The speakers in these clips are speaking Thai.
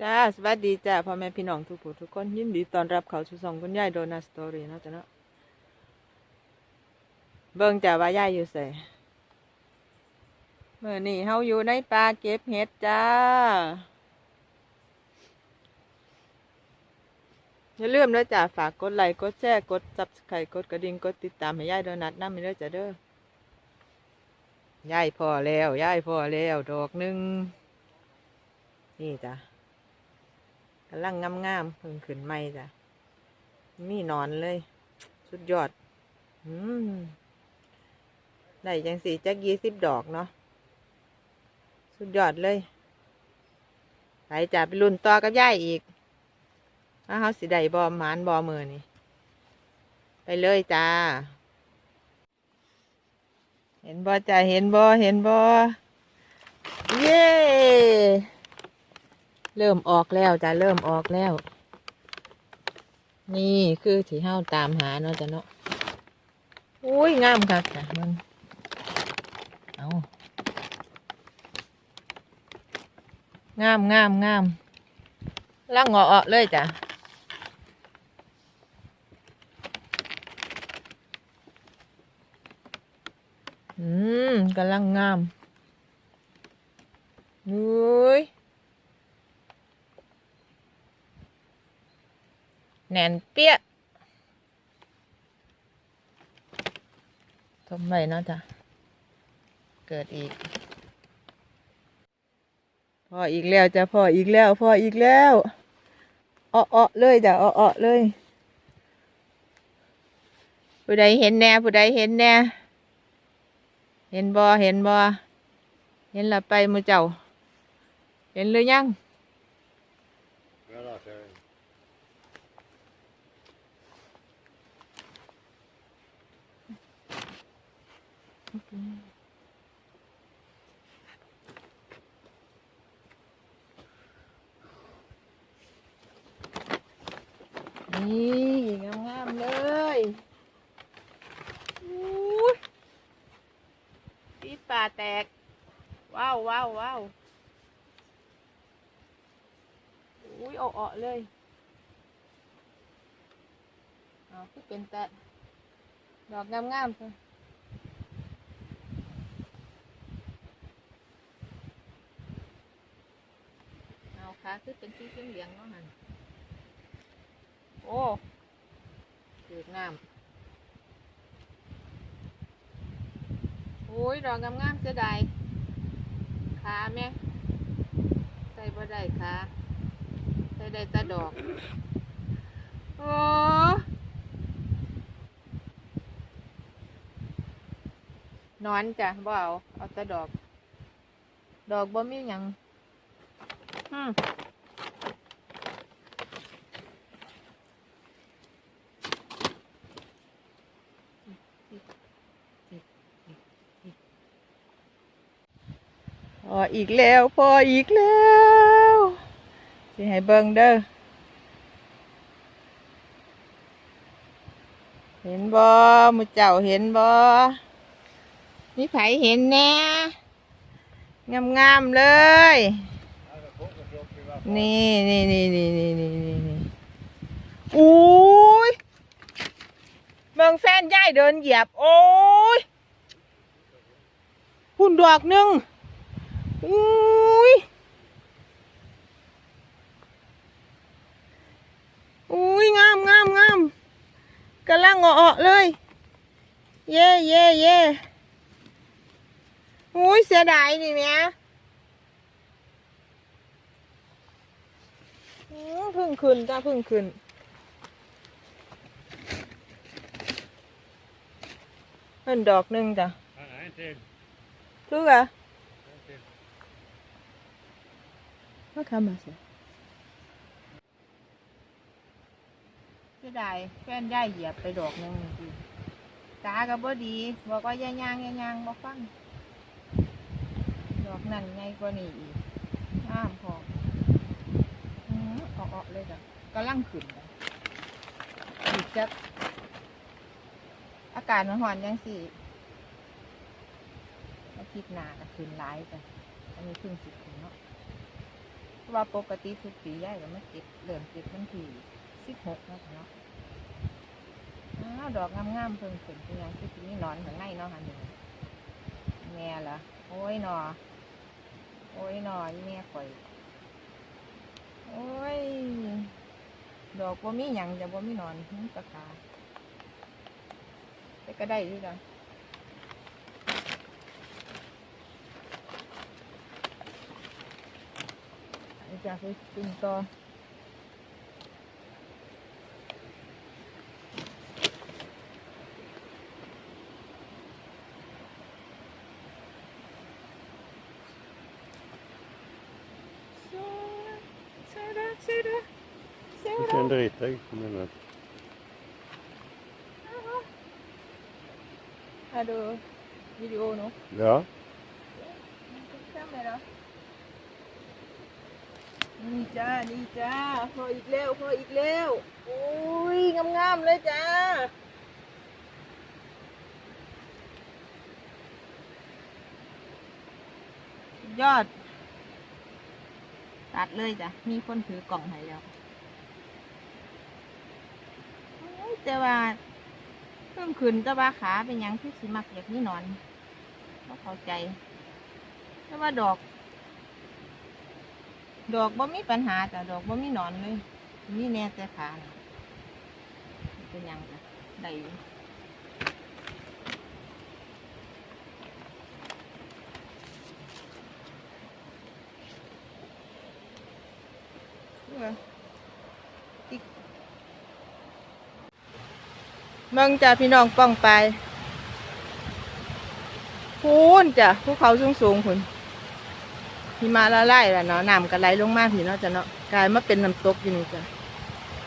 จ้าสวัสดีจ้าพ่อแม่พี่น้องทุกผู้ทุกคนยินดีต้อนรับเขาสู่ช่องคุณยายโดนัสตอรี่นะจ้ะเนาะเบิ่งจ้าว่ายายอยู่ไสเมื่อนี้เฮาอยู่ในป่าเก็บเห็ดจ้าอย่าลืมนะจ้าฝากกดไลค์กดแชร์กดซับสไครต์กดกระดิ่งกดติดตามให้ยายโดนัทนำไปเด้อจ้าเด้อยายพอแล้วยายพอแล้วดอกหนึ่งนี่จ้ะ กำลังงามงามๆเพิ่งขึ้นใหม่จ้ะมีนอนเลย สุดยอด อืมได้จังสี่จักยี่สิบดอกเนาะสุดยอดเลยไปจ้ะไปรุ่นต่อกับย่ายอีกว่าเขาสิได้บอมหมานบอมือนี่ไปเลยจ้า เห็นบอจ้ะเห็นบอเห็นบอเย้ เริ่มออกแล้วจ้ะเริ่มออกแล้ว นี่คือที่เฮาตามหาเนาะจ้ะเนาะอุ้ยงามค่ะจ้ะมันเอางามงามงามล่างเงาะๆเลยจ้ะอืมกำลังงามอุ้ย แนนเปี้ยทำไมเนาะจ้ะ เกิดอีก พออีกแล้วจ้ะพออีกแล้ว พออีกแล้วอ้ออเลยจ้ะอ้ออเลย ผู้ใดเห็นแน่ ผู้ใดเห็นแน่ เห็นบอเห็นบอเห็นละไปมือเจ้า เห็นหรือยัง นี่งามๆเลยอู้ยปีดป่าแตก ว้าวว้าวว้าวอุ้ยเอาออกเลยเอาคือเป็นแต่ดอกงามๆเลย เอาค่ะคือเป็นสีเหลืองๆเนาะหันโอ้ถือกน้ำโอ้ยดอกงามๆจะได้ขาแม่ใส่บ่ได้ขาใส่ได้แตะดอก โอ้นอนจ้ะบ่เอาเอาแต่ดอก ดอกบ่มีหยัง อืมพออีกแล้วพออีกแล้วสิให้เบิ่งเด้อเห็นบ่มุเจ้าเห็นบ่มีไผเห็นแน่งามๆเลย นี่นี่นี่นี่นี่นี่นี่นี่อุ้ยเมืองแฟนย่ายเดินเหยียบ โอ้ยหุ่นดอกหนึ่งอุ้ยอุ้ยงามงามงามกำลังเออเลย เย่เย่เย่อุ้ยเสียดายนี่แม่ อืมเพึ่งขึ้นจ้าเพึ่งขึ้นเพิ่นดอกหนึ่งจ้ะ Ah, un tel, ลูกอะ un tel. มาทำมาสิเสียดายแฟนย่ายเหยียบไปดอกหนึ่งดีตาก็บ่ดี บอกว่าย่าย่างย่าย่างบ่ฟัง ดอกนั่นไงกว่านี้อีกงามพออื มออกๆเลยจ้ะกำลังขึ้นอีกจักอากาศมันร้อนยังสิอาทิตย์หน้าก็ขึ้นหลายจ้ะอันนี้เพิ่งสิบขึ้นเนาะว่าปกติทุกปีย่ายก็มาเก็บเริ่มเก็บวันที่สิบหกนะเนาะอ้าวดอกงามๆเพิ่งขึ้นเป็นยังคือสิมีหนอนข้างในเนาะค่ะนี่แม่ล่ะโอ้ยหนอโอ้ยหนออีแม่ข่อย โอ้ย ดอกบ่มีหยังจะบ่มีนอนมีตะขาแต่ก็ได้อยู่จ้ะจะไปกินต่อเสือเสือเสือ เสือ Du kände riktigt, men att มาดูวิดีโอเนาะ ja, จำเลยเนาะนี่จ้า นี่จ้า พออีกแล้ว พออีกแล้ว โอ้ย งามๆเลยจ้า ยอด ตัดเลยจ้ะ มีคนถือกล่องให้แล้วโอ้ย แต่ว่าเพิ่มขึ้นแต่ว่าขาเป็นยังที่สิมักอยากนี่นอนก็เข้าใจ แต่ว่าดอก ดอกบ่มีปัญหาแต่ดอกบ่มีนอนเลยมีแน่แต่ขาเป็นยังจ้ะได้อยู่เออ เมืองจ้ะพี่น้องป้องไปพูนจ้ะภูเขาสูงสูงๆพุ่นหิมาละลายแล้วเนาะน้ำก็ไหลลงมาพี่เนาะจ้ะเนาะกลายมาเป็นน้ำตกอยู่นี่จ้ะ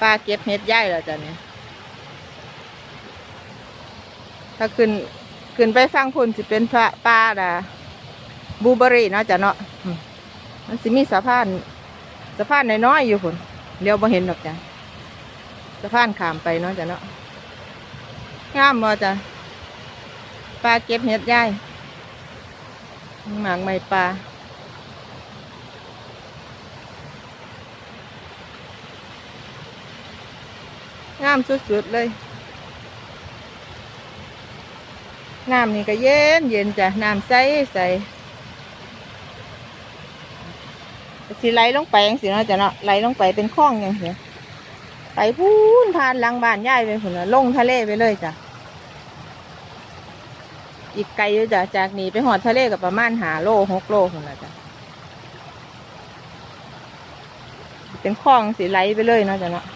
ปลาเก็บเห็ดย่ายแล้วจ้ะเนี่ยถ้าขึ้นขึ้นไปฟังพุ่นสิเป็นพระปลาดาบูเบอรี่เนาะจ้ะเนาะมมันสิมีสะพานสะพานน้อยๆอยู่พุ่นเลี้ยวบ่เห็นหรอกจ้ะสะพานขามไปเนาะจ้ะเนาะ งามบ่จ้ะปลาเก็บเห็ดย่ายหมากไม้ปลางามสุดๆเลย น้ำนี่ก็เย็นเย็นจ้ะ น้ำใสใสสิไหลลงไปยังสิเนาะจ้ะเนาะ ไหลลงไปเป็นคลองยังสิไปพูนผ่านหลังบ้านย่ายไปผุนน่ะลงทะเลไปเลยจ้ะ อีกไกลอยู่จ้ะจากนี้ไปหอดทะเลกับประมาณหาโลหกโลคนละจ้ะเป็นคลองสิไหลไปเลยเนาะจ้ะเนาะ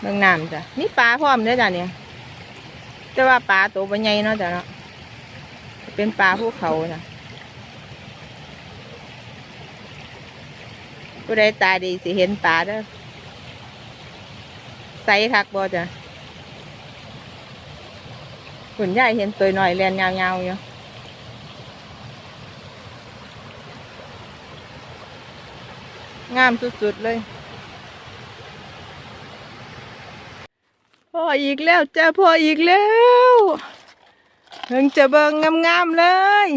เมืองน้ำจ้ะนี่ปลาพร้อมเด้อจ้ะเนี่ยแต่ว่าปลาตัวใหญ่เนาะจ้ะเนาะเป็นปลาภูเขาจ้ะผู้ใดตาดีสิเห็นปลาเด้อใสคักบ่จ้ะ คุณยายเห็นตัวหน่อยเรียนยาวๆอยู่งามสุดๆเลยพออีกแล้วจ้าพออีกแล้วเพิ่งจะเบิ่งงามๆเลย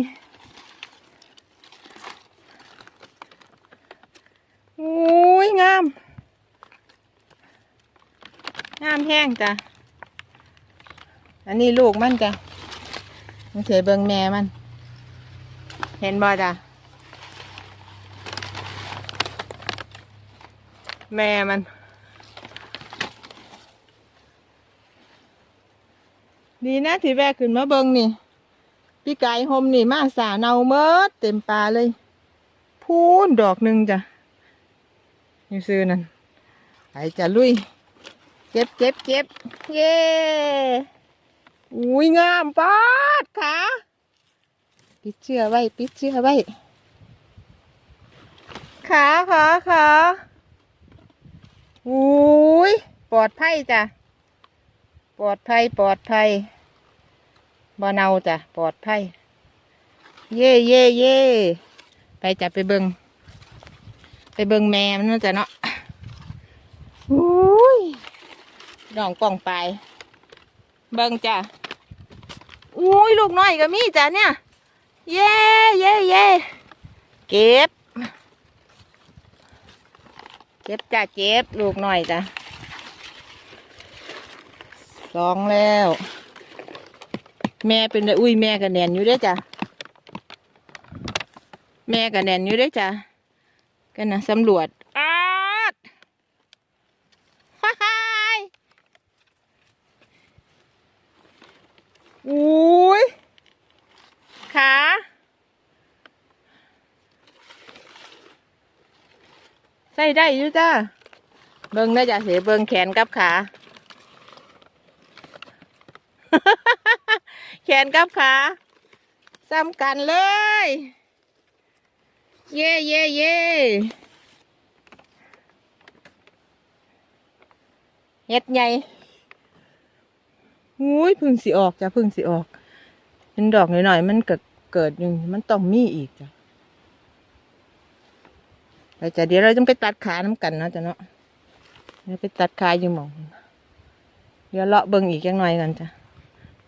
โอ้ยงาม งามแห้งจ้ะ อันนี้ลูกมันจ้ะมันเฉยเบิงแม่มัน เห็นบ่จ้ะแม่มัน ดีนะที่แวะขึ้นมาเบิงนี่ พี่ไก่หมนี่มาสาเนาเมิดเต็มปลาเลย พูนดอกหนึ่งจ้ะนี่ซื้อนั่นไปจะลุย เก็บเก็บเก็บเย้ อุ้ยงามปาดขาปิดเชือไว้ ปิดเชือไว้ขาขาขาอุ้ยปลอดภัยจ้ะ ปลอดภัย ปลอดภัยบ่เนาจ้ะ ปลอดภัย เย่เย่เย่ไปจับไปเบิงไปเบิงแม่มันเนาจ้ะเนาะอุ้ยดองป่องไป เบิงจ้ะ อุ้ยลูกน้อยก็มีจ้ะเนี่ย เย่เย่เย่เก็บเจ็บจ้าเจ็บลูกน่อยจ้ะสองแล้ว แม่เป็นไงอุ้ยแม่ก็แนนอยู่เด้จ้ะแม่ก็แนนอยู่เด้จ้ะกันนะสำรวจอาดฮ่าฮ่ายอุ้ยขา ใส่ได้อยู่จ้าเบิ่งนะจ้ะเสียเบิ่งแขนกับขา แขนกับขาซ้ำกันเลย เย่เย่เย่เฮ็ดใหญ่อุ้ยพึ่งสิออกจ้ะพึ่งสิออก เป็นดอกหน่อยๆมันเกิดเกิดอยู่มันต้องมีอีกจ้ะ ไปจ้ะเดี๋ยวเราต้องไปตัดขาน้ำกันเนาะจ้ะเนาะเดี๋ยวไปตัดขาอยู่หมอง เดี๋ยวเลาะเบิ่งอีกจังหน่อยกันจ้ะ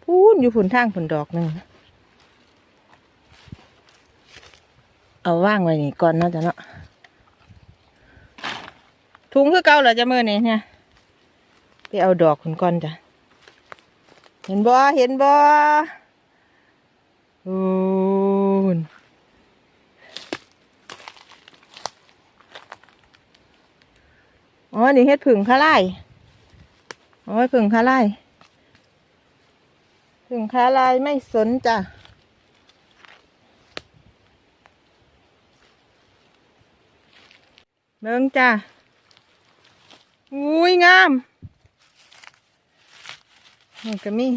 พูนอยู่ผุนทางผุนดอกหนึ่งเอาว่างไว้นี่ก่อนเนาะจ้ะเนาะถุงคือเก่าเหรอจ้ะมือนี่เนี่ยไปเอาดอกผุนก่อนจ้ะเห็นบ่เห็นบ่พูน อ๋อ นี่เฮ็ดผึ่งคาไล่โอ้ยผึ่งคาไล่ถึงค้าไลายไม่สนจ้ะเบิ่งจ้ะอุ้ยงามนี่ก็มี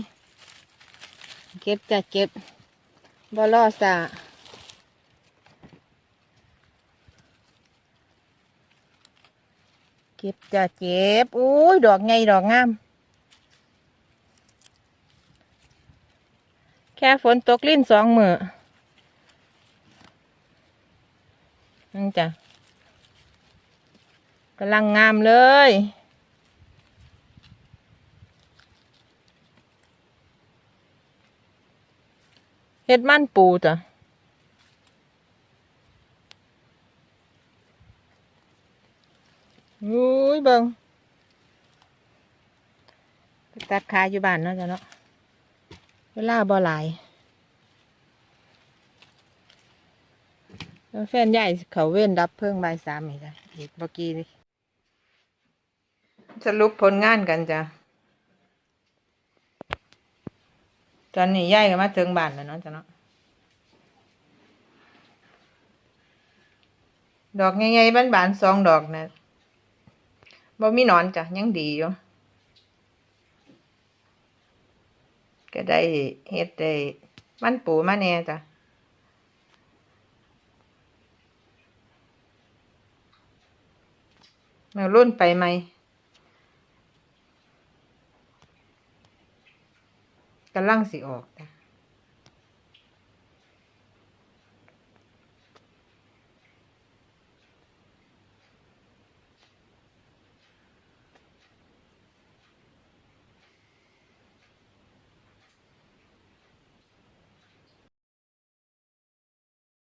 เก็บจ้ะเก็บบอลอสา เก็บจะเก็บอุ้ยดอกไงดอกงาม แค่ฝนตกลิ้นสองมือนั่นจ้ะกำลังงามเลยเฮ็ดมันปูจ้ะ อุ้ยเบิงไปตัดขาอยู่บ้านเนาะจ้ะเนาะเวลาบ่หลายแล้วแฟนใหญ่เขาเว้นดับเพิ่งใบสามอีกจ้ะอีกเมื่อกี้นี่สรุปผลงานกันจ้ะตอนนี้ย่ายก็มาถึงบ้านแล้วเนาะจ้ะเนาะดอกใหญ่ๆบานๆสองดอกนะ บ่มีนอนจ้ะยังดีอยู่ก็ได้เฮ็ดได้มันปูมาแน่จ้ะแมวรุ่นไปไหมกำลังสิออกจ้ะ